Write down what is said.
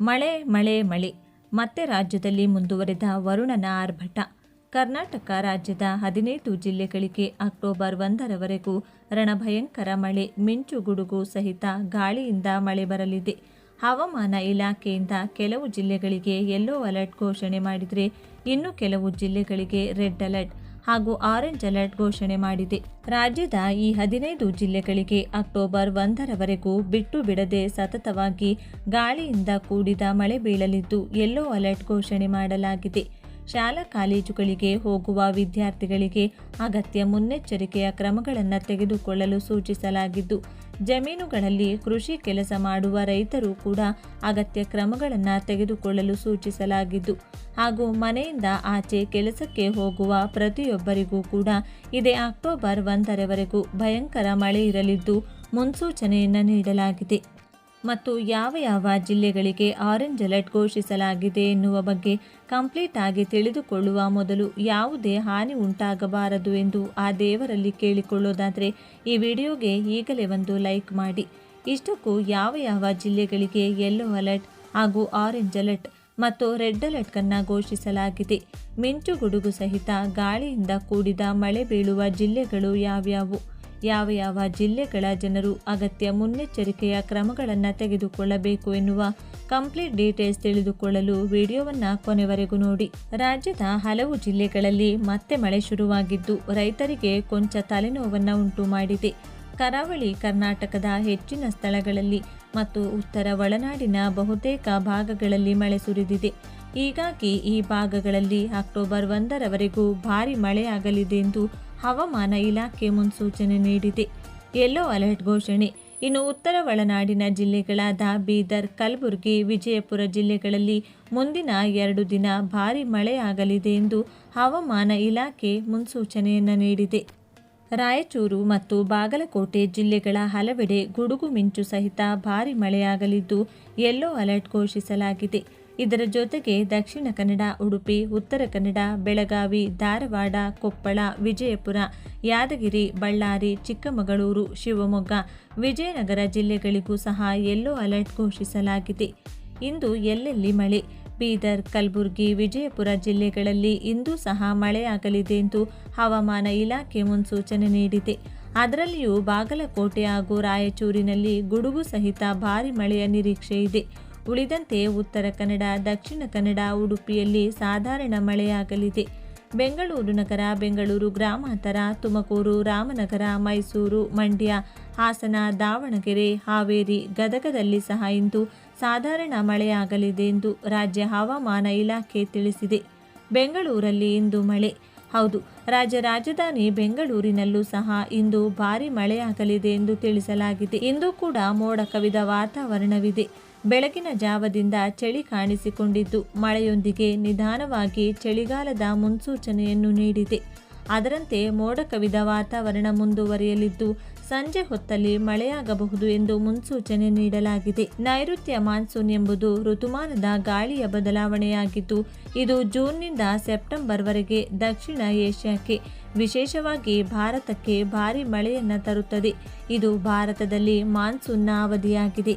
ಮಳೆ ಮಳೆ ಮಳೆ. ಮತ್ತೆ ರಾಜ್ಯದಲ್ಲಿ ಮುಂದುವರೆದ ವರುಣನ ಆರ್ಭಟ. ಕರ್ನಾಟಕ ರಾಜ್ಯದ ಹದಿನೈದು ಜಿಲ್ಲೆಗಳಿಗೆ ಅಕ್ಟೋಬರ್ ಒಂದರವರೆಗೂ ರಣಭಯಂಕರ ಮಳೆ, ಮಿಂಚು ಗುಡುಗು ಸಹಿತ ಗಾಳಿಯಿಂದ ಮಳೆ ಬರಲಿದೆ. ಹವಾಮಾನ ಇಲಾಖೆಯಿಂದ ಕೆಲವು ಜಿಲ್ಲೆಗಳಿಗೆ ಯೆಲ್ಲೋ ಅಲರ್ಟ್ ಘೋಷಣೆ ಮಾಡಿದರೆ ಇನ್ನು ಕೆಲವು ಜಿಲ್ಲೆಗಳಿಗೆ ರೆಡ್ ಅಲರ್ಟ್. ಹಾಗೂ ಆರೆಂಜ್ ಅಲರ್ಟ್ ಘೋಷಣೆ ಮಾಡಿದೆ. ರಾಜ್ಯದ ಈ ಹದಿನೈದು ಜಿಲ್ಲೆಗಳಿಗೆ ಅಕ್ಟೋಬರ್ ಒಂದರವರೆಗೂ ಬಿಟ್ಟು ಬಿಡದೆ ಸತತವಾಗಿ ಗಾಳಿಯಿಂದ ಕೂಡಿದ ಮಳೆ ಬೀಳಲಿದ್ದು, ಯೆಲ್ಲೋ ಅಲರ್ಟ್ ಘೋಷಣೆ ಮಾಡಲಾಗಿದೆ. ಶಾಲಾ ಕಾಲೇಜುಗಳಿಗೆ ಹೋಗುವ ವಿದ್ಯಾರ್ಥಿಗಳಿಗೆ ಅಗತ್ಯ ಮುನ್ನೆಚ್ಚರಿಕೆಯ ಕ್ರಮಗಳನ್ನು ತೆಗೆದುಕೊಳ್ಳಲು ಸೂಚಿಸಲಾಗಿದ್ದು, ಜಮೀನುಗಳಲ್ಲಿ ಕೃಷಿ ಕೆಲಸ ಮಾಡುವ ರೈತರು ಕೂಡ ಅಗತ್ಯ ಕ್ರಮಗಳನ್ನು ತೆಗೆದುಕೊಳ್ಳಲು ಸೂಚಿಸಲಾಗಿದ್ದು, ಹಾಗೂ ಮನೆಯಿಂದ ಆಚೆ ಕೆಲಸಕ್ಕೆ ಹೋಗುವ ಪ್ರತಿಯೊಬ್ಬರಿಗೂ ಕೂಡ ಇದೇ ಅಕ್ಟೋಬರ್ ಒಂದರವರೆಗೂ ಭಯಂಕರ ಮಳೆ ಇರಲಿದ್ದು, ಮುನ್ಸೂಚನೆಯನ್ನು ನೀಡಲಾಗಿದೆ. ಮತ್ತು ಯಾವ ಯಾವ ಜಿಲ್ಲೆಗಳಿಗೆ ಆರೆಂಜ್ ಅಲರ್ಟ್ ಘೋಷಿಸಲಾಗಿದೆ ಎನ್ನುವ ಬಗ್ಗೆ ಕಂಪ್ಲೀಟ್ ಆಗಿ ತಿಳಿದುಕೊಳ್ಳುವ ಮೊದಲು ಯಾವುದೇ ಹಾನಿ ಉಂಟಾಗಬಾರದು ಎಂದು ಆ ದೇವರಲ್ಲಿ ಕೇಳಿಕೊಳ್ಳೋದಾದರೆ ಈ ವಿಡಿಯೋಗೆ ಈಗಲೇ ಒಂದು ಲೈಕ್ ಮಾಡಿ. ಇಷ್ಟಕ್ಕೂ ಯಾವ ಯಾವ ಜಿಲ್ಲೆಗಳಿಗೆ ಯೆಲ್ಲೋ ಅಲರ್ಟ್ ಹಾಗೂ ಆರೆಂಜ್ ಅಲರ್ಟ್ ಮತ್ತು ರೆಡ್ ಅಲರ್ಟ್ಕನ್ನು ಘೋಷಿಸಲಾಗಿದೆ. ಮಿಂಚು ಗುಡುಗು ಸಹಿತ ಗಾಳಿಯಿಂದ ಕೂಡಿದ ಮಳೆ ಬೀಳುವ ಜಿಲ್ಲೆಗಳು ಯಾವ್ಯಾವು? ಯಾವ ಯಾವ ಜಿಲ್ಲೆಗಳ ಜನರು ಅಗತ್ಯ ಮುನ್ನೆಚ್ಚರಿಕೆಯ ಕ್ರಮಗಳನ್ನು ತೆಗೆದುಕೊಳ್ಳಬೇಕು ಎನ್ನುವ ಕಂಪ್ಲೀಟ್ ಡೀಟೇಲ್ಸ್ ತಿಳಿದುಕೊಳ್ಳಲು ವಿಡಿಯೋವನ್ನು ಕೊನೆವರೆಗೂ ನೋಡಿ. ರಾಜ್ಯದ ಹಲವು ಜಿಲ್ಲೆಗಳಲ್ಲಿ ಮತ್ತೆ ಮಳೆ ಶುರುವಾಗಿದ್ದು ರೈತರಿಗೆ ಕೊಂಚ ತಲೆನೋವನ್ನು ಉಂಟು ಮಾಡಿದೆ. ಕರಾವಳಿ ಕರ್ನಾಟಕದ ಹೆಚ್ಚಿನ ಸ್ಥಳಗಳಲ್ಲಿ ಮತ್ತು ಉತ್ತರ ಒಳನಾಡಿನ ಬಹುತೇಕ ಭಾಗಗಳಲ್ಲಿ ಮಳೆ ಸುರಿದಿದೆ. ಹೀಗಾಗಿ ಈ ಭಾಗಗಳಲ್ಲಿ ಅಕ್ಟೋಬರ್ ಒಂದರವರೆಗೂ ಭಾರಿ ಮಳೆಯಾಗಲಿದೆ ಎಂದು ಹವಾಮಾನ ಇಲಾಖೆ ಮುನ್ಸೂಚನೆ ನೀಡಿದೆ. ಯೆಲ್ಲೋ ಅಲರ್ಟ್ ಘೋಷಣೆ. ಇನ್ನು ಉತ್ತರ ಒಳನಾಡಿನ ಜಿಲ್ಲೆಗಳಾದ ಬೀದರ್, ಕಲಬುರಗಿ, ವಿಜಯಪುರ ಜಿಲ್ಲೆಗಳಲ್ಲಿ ಮುಂದಿನ ಎರಡು ದಿನ ಭಾರಿ ಮಳೆಯಾಗಲಿದೆ ಎಂದು ಹವಾಮಾನ ಇಲಾಖೆ ಮುನ್ಸೂಚನೆಯನ್ನು ನೀಡಿದೆ. ರಾಯಚೂರು ಮತ್ತು ಬಾಗಲಕೋಟೆ ಜಿಲ್ಲೆಗಳ ಹಲವೆಡೆ ಗುಡುಗು ಮಿಂಚು ಸಹಿತ ಭಾರಿ ಮಳೆಯಾಗಲಿದ್ದು, ಯೆಲ್ಲೋ ಅಲರ್ಟ್ ಘೋಷಿಸಲಾಗಿದೆ. ಇದರ ಜೊತೆಗೆ ದಕ್ಷಿಣ ಕನ್ನಡ, ಉಡುಪಿ, ಉತ್ತರ ಕನ್ನಡ, ಬೆಳಗಾವಿ, ಧಾರವಾಡ, ಕೊಪ್ಪಳ, ವಿಜಯಪುರ, ಯಾದಗಿರಿ, ಬಳ್ಳಾರಿ, ಚಿಕ್ಕಮಗಳೂರು, ಶಿವಮೊಗ್ಗ, ವಿಜಯನಗರ ಜಿಲ್ಲೆಗಳಿಗೂ ಸಹ ಯೆಲ್ಲೋ ಅಲರ್ಟ್ ಘೋಷಿಸಲಾಗಿದೆ. ಇಂದು ಎಲ್ಲೆಲ್ಲಿ ಮಳೆ? ಬೀದರ್, ಕಲಬುರಗಿ, ವಿಜಯಪುರ ಜಿಲ್ಲೆಗಳಲ್ಲಿ ಇಂದು ಸಹ ಮಳೆಯಾಗಲಿದೆ ಎಂದು ಹವಾಮಾನ ಇಲಾಖೆ ಮುನ್ಸೂಚನೆ ನೀಡಿದೆ. ಅದರಲ್ಲಿಯೂ ಬಾಗಲಕೋಟೆ ಹಾಗೂ ರಾಯಚೂರಿನಲ್ಲಿ ಗುಡುಗು ಸಹಿತ ಭಾರಿ ಮಳೆಯ ನಿರೀಕ್ಷೆ ಇದೆ. ಉಳಿದಂತೆ ಉತ್ತರ ಕನ್ನಡ, ದಕ್ಷಿಣ ಕನ್ನಡ ಉಡುಪಿಯಲ್ಲಿ ಸಾಧಾರಣ ಮಳೆಯಾಗಲಿದೆ. ಬೆಂಗಳೂರು ನಗರ, ಬೆಂಗಳೂರು ಗ್ರಾಮಾಂತರ, ತುಮಕೂರು, ರಾಮನಗರ, ಮೈಸೂರು, ಮಂಡ್ಯ, ಹಾಸನ, ದಾವಣಗೆರೆ, ಹಾವೇರಿ ಗದಗದಲ್ಲಿ ಸಹ ಇಂದು ಸಾಧಾರಣ ಮಳೆಯಾಗಲಿದೆ ಎಂದು ರಾಜ್ಯ ಹವಾಮಾನ ಇಲಾಖೆ ತಿಳಿಸಿದೆ. ಬೆಂಗಳೂರಲ್ಲಿ ಇಂದು ಮಳೆ. ಹೌದು, ರಾಜ್ಯ ರಾಜಧಾನಿ ಬೆಂಗಳೂರಿನಲ್ಲೂ ಸಹ ಇಂದು ಭಾರಿ ಮಳೆಯಾಗಲಿದೆ ಎಂದು ತಿಳಿಸಲಾಗಿದೆ. ಇಂದು ಕೂಡ ಮೋಡ ಕವಿದ ವಾತಾವರಣವಿದೆ. ಬೆಳಗಿನ ಜಾವದಿಂದ ಚಳಿ ಕಾಣಿಸಿಕೊಂಡಿದ್ದು, ಮಳೆಯೊಂದಿಗೆ ನಿಧಾನವಾಗಿ ಚಳಿಗಾಲದ ಮುನ್ಸೂಚನೆಯನ್ನು ನೀಡಿದೆ. ಅದರಂತೆ ಮೋಡ ಕವಿದ ವಾತಾವರಣ ಮುಂದುವರಿಯಲಿದ್ದು, ಸಂಜೆ ಹೊತ್ತಲ್ಲಿ ಮಳೆಯಾಗಬಹುದು ಎಂದು ಮುನ್ಸೂಚನೆ ನೀಡಲಾಗಿದೆ. ನೈಋತ್ಯ ಮಾನ್ಸೂನ್ ಎಂಬುದು ಋತುಮಾನದ ಗಾಳಿಯ ಬದಲಾವಣೆಯಾಗಿದ್ದು, ಇದು ಜೂನ್ನಿಂದ ಸೆಪ್ಟೆಂಬರ್ವರೆಗೆ ದಕ್ಷಿಣ ಏಷ್ಯಾಕ್ಕೆ, ವಿಶೇಷವಾಗಿ ಭಾರತಕ್ಕೆ ಭಾರಿ ಮಳೆಯನ್ನು ತರುತ್ತದೆ. ಇದು ಭಾರತದಲ್ಲಿ ಮಾನ್ಸೂನ್ನ ಅವಧಿಯಾಗಿದೆ.